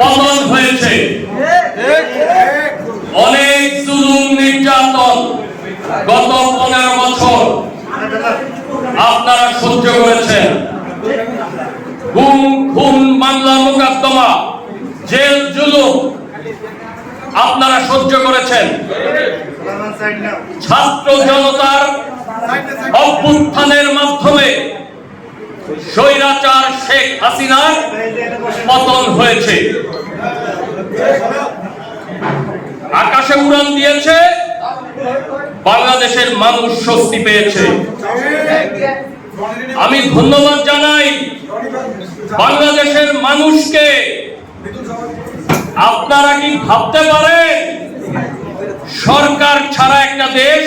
পতন হয়েছে। অনেক জুলুম নির্যাতন গত পনেরো বছর আপনারা সহ্য করেছেন। গুম, খুন, মামলা, মোকদ্দমা, জেল, জুলুম আপনারা সহ্য করেছেন। ছাত্র জনতার অভ্যুত্থানের মাধ্যমে স্বৈরাচার শেখ হাসিনার পতন হয়েছে। আকাশে উড়ান দিয়েছে, বাংলাদেশের মানুষ স্বস্তি পেয়েছে। আমি ধন্যবাদ জানাই বাংলাদেশের মানুষকে। আপনারা কি ভাবতে পারেন, সরকার ছাড়া একটা দেশ?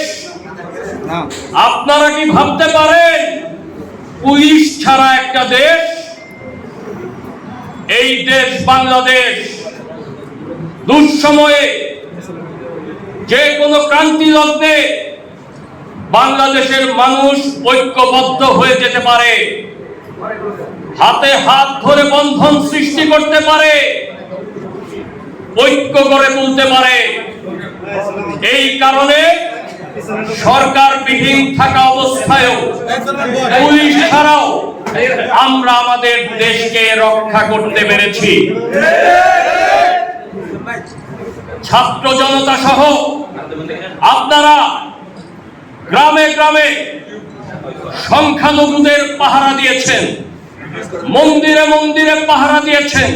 আপনারা কি ভাবতে পারেন পুলিশ ছাড়া একটা দেশ, এই দেশ বাংলাদেশ। দুঃসময়ে যে কোনো ক্রান্তি লগ্নে বাংলাদেশের মানুষ ঐক্যবদ্ধ হয়ে যেতে পারে, হাতে হাত ধরে বন্ধন সৃষ্টি করতে পারে, ঐক্য করে তুলতে পারে। এই কারণে সরকার বিহীন থাকা অবস্থায়ও পুলিশ ছাড়াও আমরা আমাদের দেশকে রক্ষা করতে পেরেছি। ছাত্র জনতা সহ আপনারা গ্রামে গ্রামে সংখ্যালঘুদের পাহারা দিয়েছেন, মন্দিরে মন্দিরে পাহারা দিয়েছেন,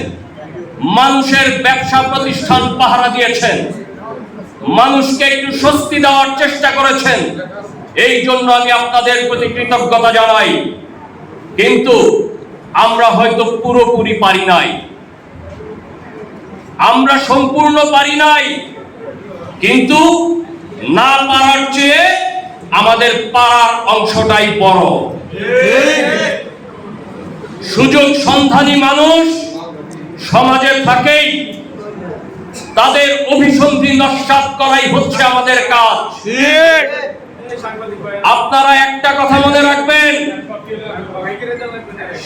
মানুষের ব্যবসা প্রতিষ্ঠান পাহারা দিয়েছেন। মানুষকে একটু স্বস্তি দেওয়ার চেষ্টা করেছেন। এই জন্য আমি আপনাদের প্রতি কৃতজ্ঞতা জানাই। কিন্তু আমরা হয়তো পুরোপুরি পারি নাই। আমরা সম্পূর্ণ পারি নাই। কিন্তু না পারার চেয়ে আমাদের পারার অংশটাই বড়। সুযোগ সন্ধানী মানুষ সমাজে থাকেই। তাদের অভিসন্ধি নস্বাত করাই হচ্ছে আমাদের কাজ। আপনারা একটা কথা মনে রাখবেন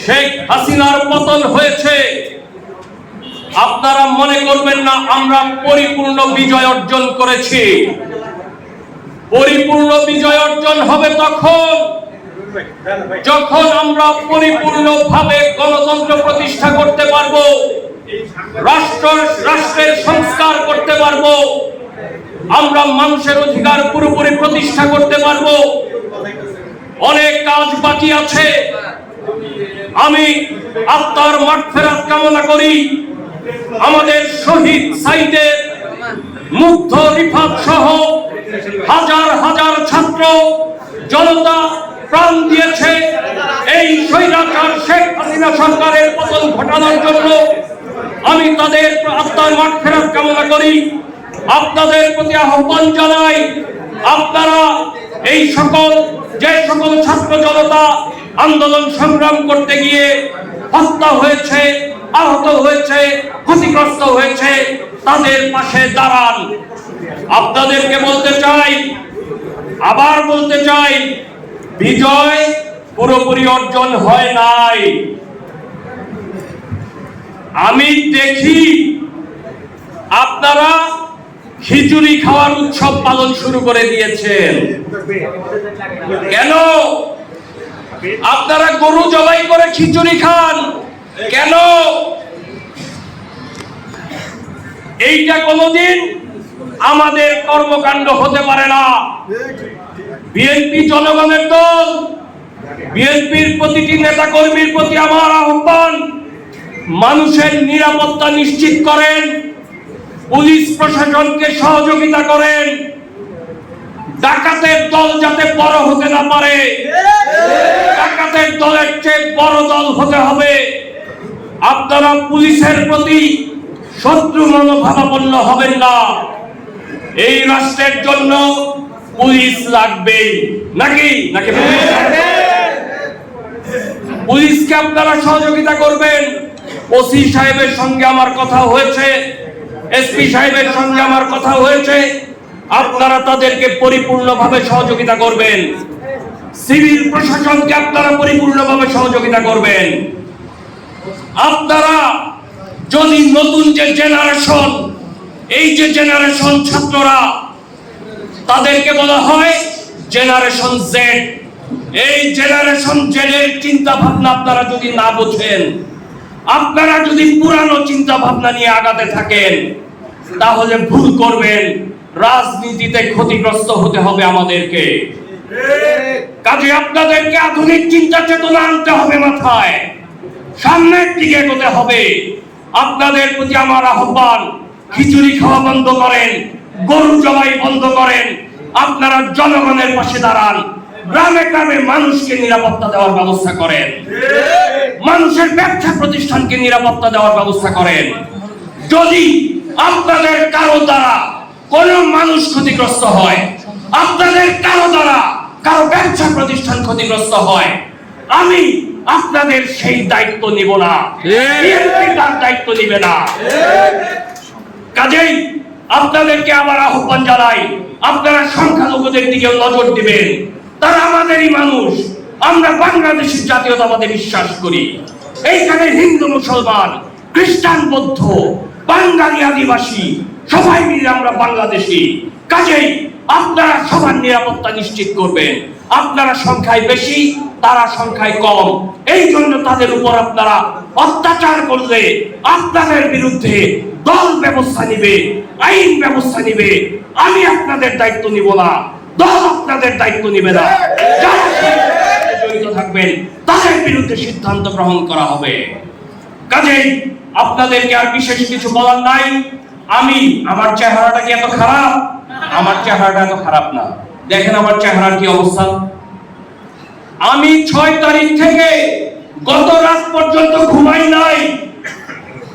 শেখ হাসিনার পতন হয়েছে। আপনারা মনে করবেন না আমরা পরিপূর্ণ বিজয় অর্জন করেছি। পরিপূর্ণ বিজয় অর্জন হবে তখন যখন আমরা পরিপূর্ণভাবে গণতন্ত্র প্রতিষ্ঠা করতে পারব। রাষ্ট্র, রাষ্ট্রের সংস্কার করতে পারব। আমরা মানুষের অধিকার পুরোপুরি প্রতিষ্ঠা করতে পারব। অনেক কাজ বাকি আছে। আমি আত্মার মাঠ ফেরাত কামনা করি। আমাদের শহীদ সাইদের মুগ্ধ রিফাত সহ হাজার হাজার ছাত্র জনতা প্রাণ দিয়েছে এই স্বৈরাচার শেখ হাসিনা সরকারের পতন ঘটানোর জন্য। আমি তাদের আত্মার মাঠ ফেরত কামনা করি। আপনাদের প্রতি আহ্বান জানাই, আপনারা এই সকল, যে সকল ছাত্র জনতা আন্দোলন সংগ্রাম করতে গিয়ে হত্যা হয়েছে, আহত হয়েছে, ক্ষতিগ্রস্ত হয়েছে, তাদের পাশে দাঁড়ান। আপনাদেরকে বলতে চাই, আবার বলতে চাই, বিজয় পুরোপুরি অর্জন হয় নাই। আমি দেখি আপনারা খিচুড়ি খাওয়ার উৎসব পালন শুরু করে দিয়েছেন। কেন? আপনারা গরু জবাই করে খিচুড়ি খান। কেন? এইটা কোনোদিন আমাদের কর্মকাণ্ড হতে পারে না। বিএনপি জনগণের দল, বিএনপির প্রতিটি নেতা কর্মীর প্রতি আমার আহ্বান মানুষের নিরাপত্তা নিশ্চিত করেন পুলিশ প্রশাসনকে সহযোগিতা করেন ডাকাতের দল যাতে বড় হতে না পারে ডাকাতের দলের চেয়ে বড় দল হতে হবে। আপনারা পুলিশের প্রতি শত্রু মনোভাবাপন্ন হবেন না। এই রাষ্ট্রের জন্য পুলিশ লাগবে। নাকি? নাকি পুলিশকে আপনারা সহযোগিতা করবেন। ওসি সাহেবের সঙ্গে আমার কথা হয়েছে, এসপি সাহেবের সঙ্গে আমার কথা হয়েছে। আপনারা তাদেরকে পরিপূর্ণভাবে সহযোগিতা করবেন। সিভিল প্রশাসনকে আপনারা পরিপূর্ণভাবে সহযোগিতা করবেন। আপনারা যদি নতুন যে জেনারেশন, এই যে জেনারেশন ছাত্ররা, তাদেরকে বলা হয় জেনারেশন জেড। এই জেনারেশন জেড এর চিন্তা ভাবনা আপনারা যদি না বোঝেন আপনারা যদি পুরানো চিন্তা ভাবনা নিয়ে আগাতে থাকেন, তাহলে ভুল করবেন। রাজনীতিতে ক্ষতিগ্রস্ত হতে হবে আমাদেরকে। কাজে আপনাদেরকে আধুনিক চিন্তা চেতনা আনতে হবে মাথায়। সামনের দিকে এগোতে হবে। আপনাদের প্রতি আমার আহ্বান, খিচুড়ি খাওয়া বন্ধ করেন, গরু জবাই বন্ধ করেন, আপনারা জনগণের পাশে দাঁড়ান, গ্রামে গ্রামে মানুষকে নিরাপত্তা দেওয়ার ব্যবস্থা করেন। মানুষের ব্যবসা প্রতিষ্ঠানকে নিরাপত্তা দেওয়ার ব্যবস্থা করেন। যদি আপনাদের কারও দ্বারা কোন মানুষ ক্ষতিগ্রস্ত হয় আপনাদের কারও দ্বারা কারও ব্যবসা প্রতিষ্ঠান ক্ষতিগ্রস্ত হয় আমি আপনাদের সেই দায়িত্ব নিব না। তার দায়িত্ব নিবে না। কাজেই আপনাদেরকে আবার আহ্বান জানাই আপনারা সংখ্যালঘুদের দিকে নজর দিবেন। তারা আমাদেরই মানুষ। আমরা বাংলাদেশের জাতীয়তাবাদে বিশ্বাস করি। এইখানে হিন্দু, মুসলমান, খ্রিস্টান, বৌদ্ধ, বাঙালি, আদিবাসী, সবাই মিলে আমরা বাংলাদেশি। কাজেই আপনারা সবার নিরাপত্তা নিশ্চিত করবেন। আপনারা সংখ্যায় বেশি, তারা সংখ্যায় কম। এই জন্য তাদের উপর আপনারা অত্যাচার করলে আপনাদের বিরুদ্ধে দল ব্যবস্থা নিবে, আইন ব্যবস্থা নিবে। আমি আপনাদের দায়িত্ব নিব না, দল আপনাদের দায়িত্ব নিবে না যারা সেই সাথে জড়িত থাকবেন, তাদের বিরুদ্ধে সিদ্ধান্ত গ্রহণ করা হবে। কাজেই আপনাদেরকে আর বিশেষ কিছু বলার নাই। আমি, আমার চেহারাটা কি এত খারাপ? আমার চেহারাটা এত খারাপ না। দেখেন আমার চেহারার কি অবস্থা। আমি ছয় তারিখ থেকে গত রাত পর্যন্ত ঘুমাই নাই।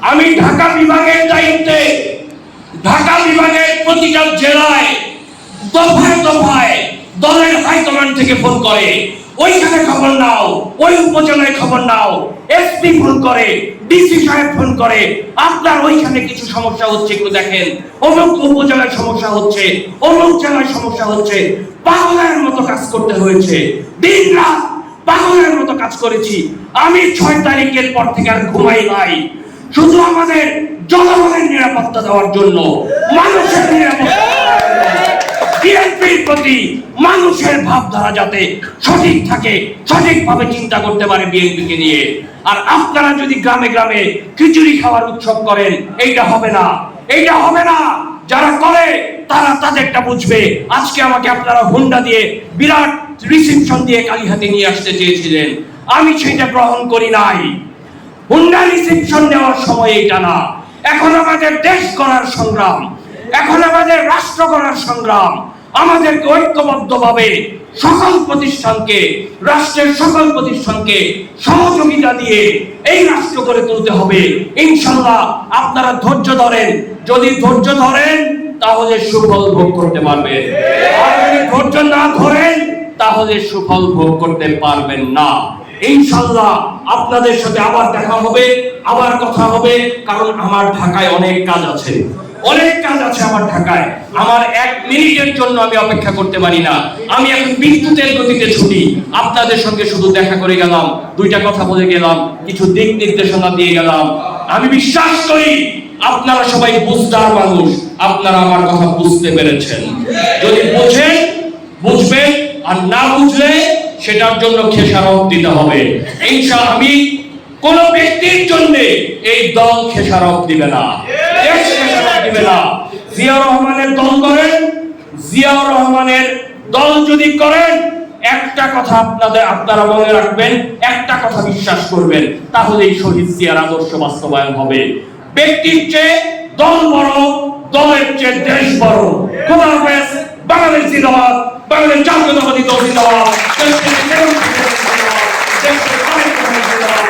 আমি ঢাকা বিভাগের দায়িত্বে, ঢাকা বিভাগের প্রতিটা জেলায় দফায় দফায় দলের হাইকমান্ড থেকে ফোন করে। ওইখানে খবর নাও, ওই উপজেলায় খবর নাও। এসপি ফোন করে, ডিসি সাহেব ফোন করে, আপনার ওইখানে কিছু সমস্যা হচ্ছে, একটু দেখেন। অমুক উপজেলায় সমস্যা হচ্ছে, অমুক জেলায় সমস্যা হচ্ছে। পাগলের মতো কাজ করতে হয়েছে। দিন রাত পাগলের মতো কাজ করেছি। আমি ছয় তারিখের পর থেকে আর ঘুমাই নাই। শুধু আমাদের জনগণের নিরাপত্তা দেওয়ার জন্য, মানুষের নিরাপত্তা বিএনপির প্রতি মানুষের ভাবধারা যাতে সঠিক থাকে, সঠিকভাবে চিন্তা করতে পারে বিএনপিকে নিয়ে। আর আপনারা যদি গ্রামে গ্রামে খিচুড়ি খাওয়ার উৎসব করেন, এইটা হবে না। এইটা হবে না। যারা করে, তারা তাদেরটা বুঝবে। আজকে আমাকে আপনারা হুন্ডা দিয়ে বিরাট রিসিপশন দিয়ে কালীহাতে নিয়ে আসতে চেয়েছিলেন। আমি সেটা গ্রহণ করি নাই। হুন্ডা রিসিপশন দেওয়ার সময় এটা না। এখন আমাদের দেশ করার সংগ্রাম। এখন আমাদের রাষ্ট্র করার সংগ্রাম। আমাদেরকে ঐক্যবদ্ধভাবে সকল প্রতিষ্ঠানকে, রাষ্ট্রের সকল প্রতিষ্ঠানকে সহযোগিতা দিয়ে এই রাষ্ট্র করে তুলতে হবে। ইনশাল্লাহ আপনারা ধৈর্য ধরেন। যদি ধৈর্য ধরেন, তাহলে সুফল ভোগ করতে পারবেন। আর যদি ধৈর্য না ধরেন, তাহলে সুফল ভোগ করতে পারবেন না। ইনশাল্লাহ আপনাদের সাথে আবার দেখা হবে, আবার কথা হবে, কারণ আমার ঢাকায় অনেক কাজ আছে। অনেক কাজ আছে আমার ঢাকায়। আমার এক মিনিটের জন্য আমি অপেক্ষা করতে পারি না। আমি এখন বিদ্যুতের গতিতে ছুটি। আপনাদের সঙ্গে শুধু দেখা করে গেলাম, দুইটা কথা বলে গেলাম, কিছু দিক নির্দেশনা দিয়ে গেলাম। আমি বিশ্বাস করি, আপনারা সবাই বুঝদার মানুষ। আপনারা আমার কথা বুঝতে পেরেছেন। যদি বোঝেন, বুঝবেন, আর না বুঝলে, সেটার জন্য খেসারত দিতে হবে। ইনশা আমি কোন ব্যক্তির জন্য এই দল খেসারত দিবে না। যাবে না। জিয়া রহমানের দল করেন জিয়া রহমানের দল যদি করেন, একটা কথা আপনাদের, আপনারা মনে রাখবেন, একটা কথা বিশ্বাস করবেন, তাহলেই শহীদ জিয়ার আদর্শ বাস্তবায়ন হবে। ব্যক্তির চেয়ে দল বড়, দলের চেয়ে দেশ বড়। খোদা হাফেজ বাংলাদেশ জিন্দাবাদ, বাংলাদেশ জাতীয়তাবাদী দল জিন্দাবাদ দেশের অনেক জিন্দাবাদ